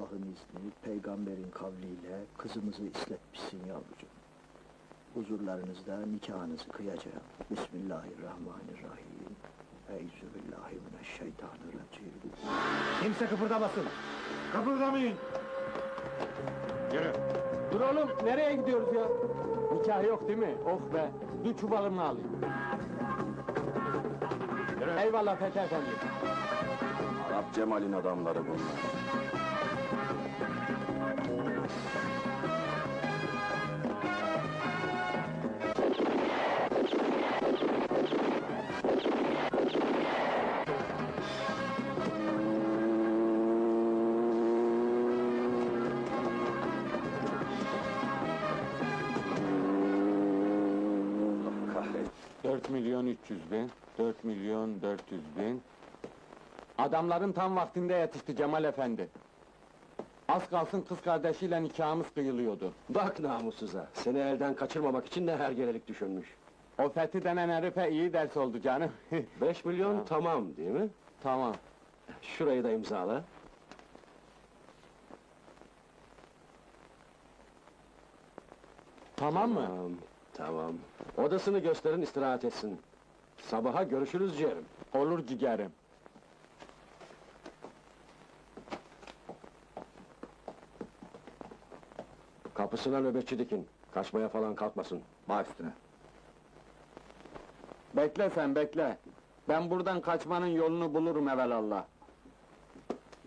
Allah'ın izni, peygamberin kavliyle kızımızı isletmişsin yavrucuğum. Huzurlarınızda nikahınızı kıyacağım. Bismillahirrahmanirrahim. Euzubillahimineşşeytanirracim. Kimse kıpırdamasın. Kıpırdamayın. Yürü. Dur oğlum nereye gidiyoruz ya? Nikah yok değil mi? Oh be. Dur çuvalımı alayım. Yürü. Eyvallah Fethi Efendi. Arap Cemal'in adamları bunlar. 300 bin, 4 milyon 400 bin. Adamların tam vaktinde yetişti Cemal Efendi. Az kalsın kız kardeşiyle nikahımız kıyılıyordu. Bak namussuza, seni elden kaçırmamak için ne hergelelik düşünmüş. O Fethi denen herife iyi ders oldu canım. Beş milyon Ha. tamam değil mi? tamam. Şurayı da imzala. Tamam mı? Tamam, tamam. Odasını gösterin, istirahat etsin. Sabaha görüşürüz ciğerim. Olur ciğerim. Kapısına nöbetçi dikin. Kaçmaya falan kalkmasın. Baş üstüne. Bekle sen bekle. Ben buradan kaçmanın yolunu bulurum evelallah.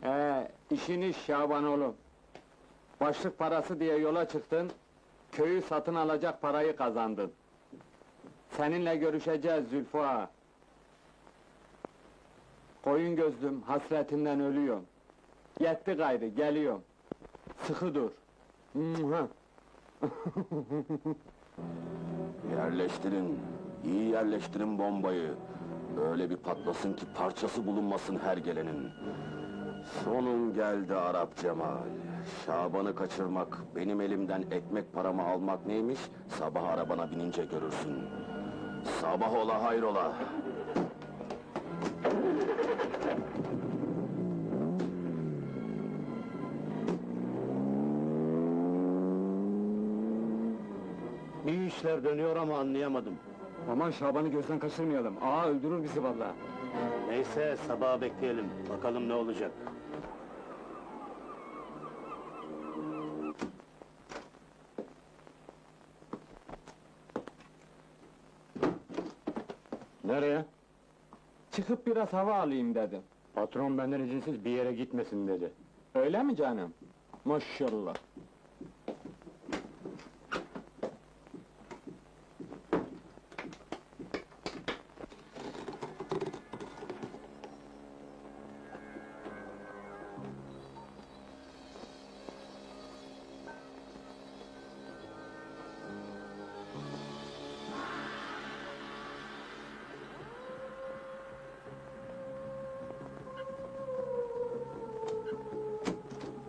Ee, işin iş Şaban oğlum. Başlık parası diye yola çıktın, köyü satın alacak parayı kazandın. Seninle görüşeceğiz Zülfü. Koyun gözlüm, hasretinden ölüyorum. Yetti gayrı, geliyorum. Sıkı dur. Yerleştirin. iyi yerleştirin bombayı. Öyle bir patlasın ki parçası bulunmasın her gelenin. Sonun geldi Arap Cemal. Şaban'ı kaçırmak, benim elimden ekmek paramı almak neymiş? Sabah arabana binince görürsün. Sabah ola hayrola. Bir işler dönüyor ama anlayamadım. Aman Şaban'ı gözden kaçırmayalım. Aa öldürür bizi vallahi. Neyse sabaha bekleyelim. Bakalım ne olacak. Nereye? Çıkıp biraz hava alayım dedim. Patron benden izinsiz bir yere gitmesin dedi. Öyle mi canım? Maşallah.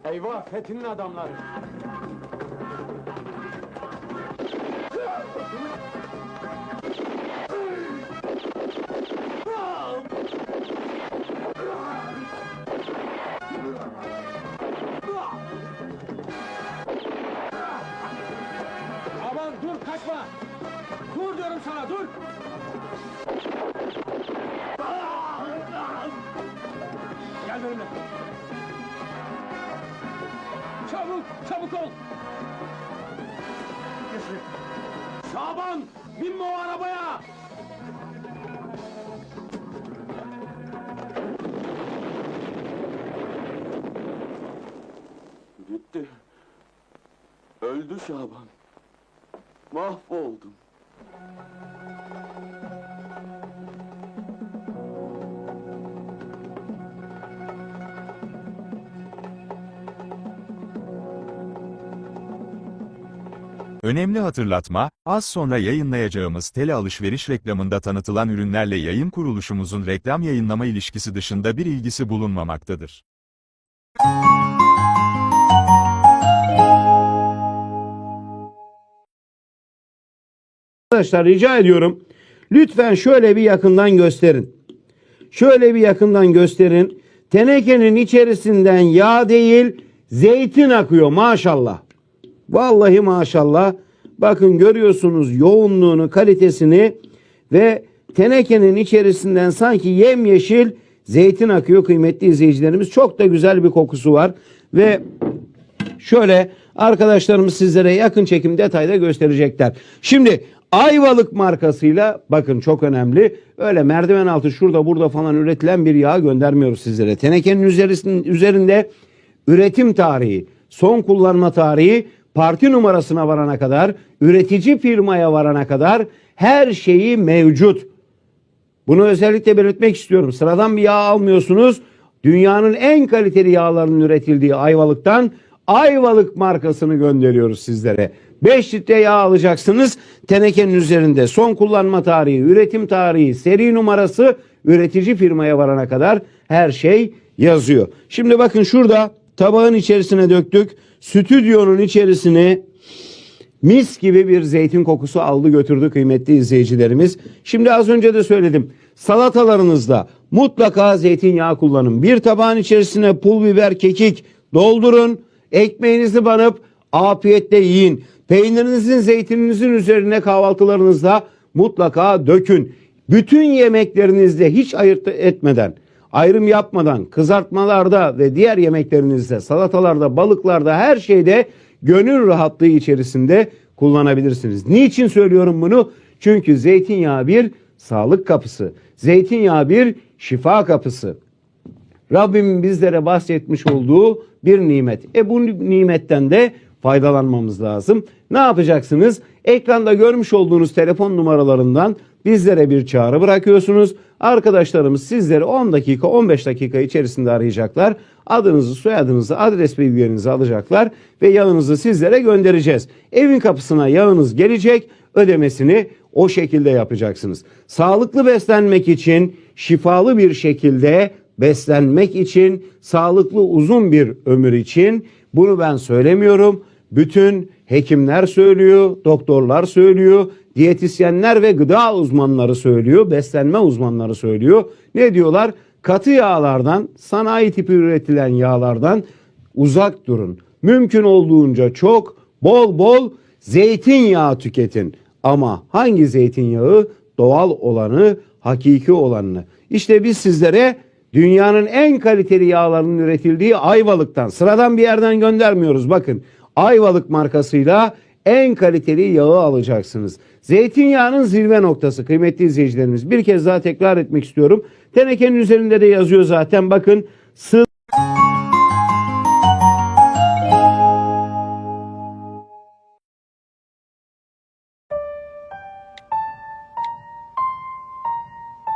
Eyvah Fethi'nin adamları. Aman dur kaçma! Dur diyorum sana dur! Gel benimle. Çabuk, çabuk ol! Şaban, binme o arabaya! Gitti. Öldü Şaban. Mahvoldum. Önemli hatırlatma, az sonra yayınlayacağımız tele alışveriş reklamında tanıtılan ürünlerle yayın kuruluşumuzun reklam yayınlama ilişkisi dışında bir ilgisi bulunmamaktadır. Arkadaşlar rica ediyorum. Lütfen şöyle bir yakından gösterin. Şöyle bir yakından gösterin. Tenekenin içerisinden yağ değil, zeytin akıyor maşallah. Vallahi maşallah. Bakın görüyorsunuz yoğunluğunu, kalitesini ve tenekenin içerisinden sanki yemyeşil zeytin akıyor kıymetli izleyicilerimiz. Çok da güzel bir kokusu var ve şöyle arkadaşlarımız sizlere yakın çekim detayda gösterecekler. Şimdi Ayvalık markasıyla bakın çok önemli. Öyle merdiven altı şurada burada falan üretilen bir yağ göndermiyoruz sizlere. Tenekenin üzerinde üretim tarihi, son kullanma tarihi, parti numarasına varana kadar, üretici firmaya varana kadar her şeyi mevcut. Bunu özellikle belirtmek istiyorum. Sıradan bir yağ almıyorsunuz. Dünyanın en kaliteli yağlarının üretildiği Ayvalık'tan Ayvalık markasını gönderiyoruz sizlere. 5 litre yağ alacaksınız. Tenekenin üzerinde son kullanma tarihi, üretim tarihi, seri numarası, üretici firmaya varana kadar her şey yazıyor. Şimdi bakın şurada tabağın içerisine döktük. Stüdyonun içerisine Mis gibi bir zeytin kokusu aldı götürdü kıymetli izleyicilerimiz. Şimdi az önce de söyledim. Salatalarınızda mutlaka zeytinyağı kullanın. Bir tabağın içerisine pul biber, kekik doldurun. Ekmeğinizi banıp afiyetle yiyin. Peynirinizin, zeytininizin üzerine kahvaltılarınızda mutlaka dökün. Bütün yemeklerinizde hiç ayırt etmeden, ayrım yapmadan kızartmalarda ve diğer yemeklerinizde, salatalarda, balıklarda her şeyde gönül rahatlığı içerisinde kullanabilirsiniz. Niçin söylüyorum bunu? Çünkü zeytinyağı bir sağlık kapısı. Zeytinyağı bir şifa kapısı. Rabbimin bizlere bahsetmiş olduğu bir nimet. E bu nimetten de faydalanmamız lazım. Ne yapacaksınız? Ekranda görmüş olduğunuz telefon numaralarından bizlere bir çağrı bırakıyorsunuz. Arkadaşlarımız sizleri 10 dakika 15 dakika içerisinde arayacaklar. Adınızı, soyadınızı, adres bilgilerinizi alacaklar ve yağınızı sizlere göndereceğiz. Evin kapısına yağınız gelecek, ödemesini o şekilde yapacaksınız. Sağlıklı beslenmek için, şifalı bir şekilde beslenmek için, sağlıklı uzun bir ömür için bunu ben söylemiyorum. Bütün hekimler söylüyor, doktorlar söylüyor, diyetisyenler ve gıda uzmanları söylüyor, beslenme uzmanları söylüyor. Ne diyorlar? Katı yağlardan, sanayi tipi üretilen yağlardan uzak durun. Mümkün olduğunca çok bol bol zeytinyağı tüketin. Ama hangi zeytinyağı? Doğal olanı, hakiki olanını. İşte biz sizlere dünyanın en kaliteli yağlarının üretildiği Ayvalık'tan sıradan bir yerden göndermiyoruz. Bakın Ayvalık markasıyla en kaliteli yağı alacaksınız. Zeytinyağının zirve noktası kıymetli izleyicilerimiz. Bir kez daha tekrar etmek istiyorum. Tenekenin üzerinde de yazıyor zaten bakın. Sığ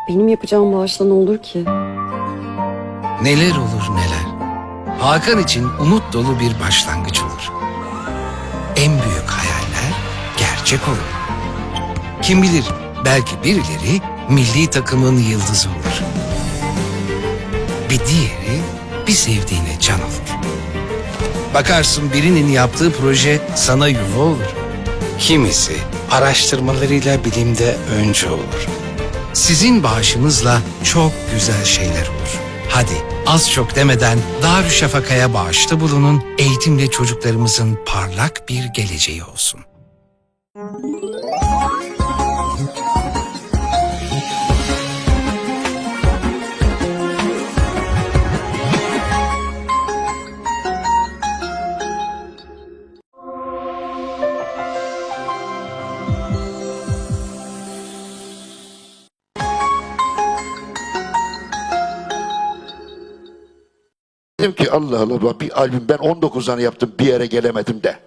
Benim yapacağım bağışla ne olur ki? Neler olur neler. Hakan için umut dolu bir başlangıç olur. En büyük hayaller gerçek olur. Kim bilir belki birileri milli takımın yıldızı olur. Bir diğeri bir sevdiğine can olur. Bakarsın birinin yaptığı proje sana yuva olur. Kimisi araştırmalarıyla bilimde önce olur. Sizin bağışınızla çok güzel şeyler olur. Hadi az çok demeden Darüşşafaka'ya bağışta bulunun, eğitimle çocuklarımızın parlak bir geleceği olsun. Dedim ki Allah Allah bir albüm ben 19 tane yaptım bir yere gelemedim de.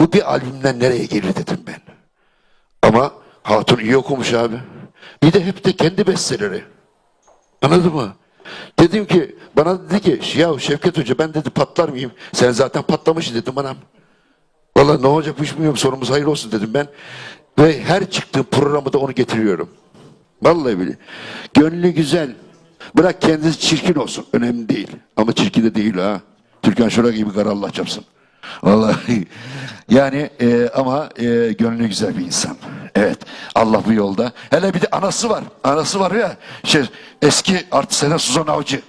Bu bir albümden nereye gelir dedim ben. Ama Hatun iyi okumuş abi. Bir de hep de kendi besteleri. Anladın mı? Dedim ki bana dedi ki ya Şevket Hoca ben dedi patlar mıyım? Sen zaten patlamışsın dedim anam. Vallahi ne olacakmış bilmiyorum sorumuz hayır olsun dedim ben. Ve her çıktığım programı da onu getiriyorum. Vallahi bile. Gönlü güzel. Bırak kendisi çirkin olsun. Önemli değil. Ama çirkin de değil ha. Türkan Şoray gibi kara Allah çapsın. Vallahi yani e, ama e, gönlü güzel bir insan. Evet Allah bu yolda. Hele bir de anası var. Anası var ya şey, eski artistene Suzan Avcı.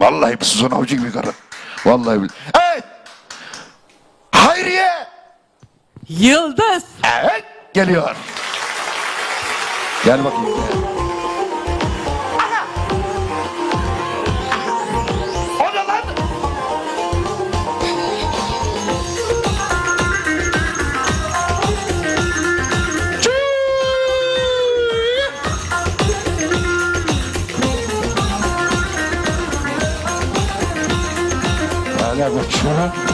Vallahi bir Suzan Avcı gibi karı. Vallahi billahi. Evet. Hayriye. Yıldız. Evet geliyor. Gel bakayım. Gel. Öyle bakıyor.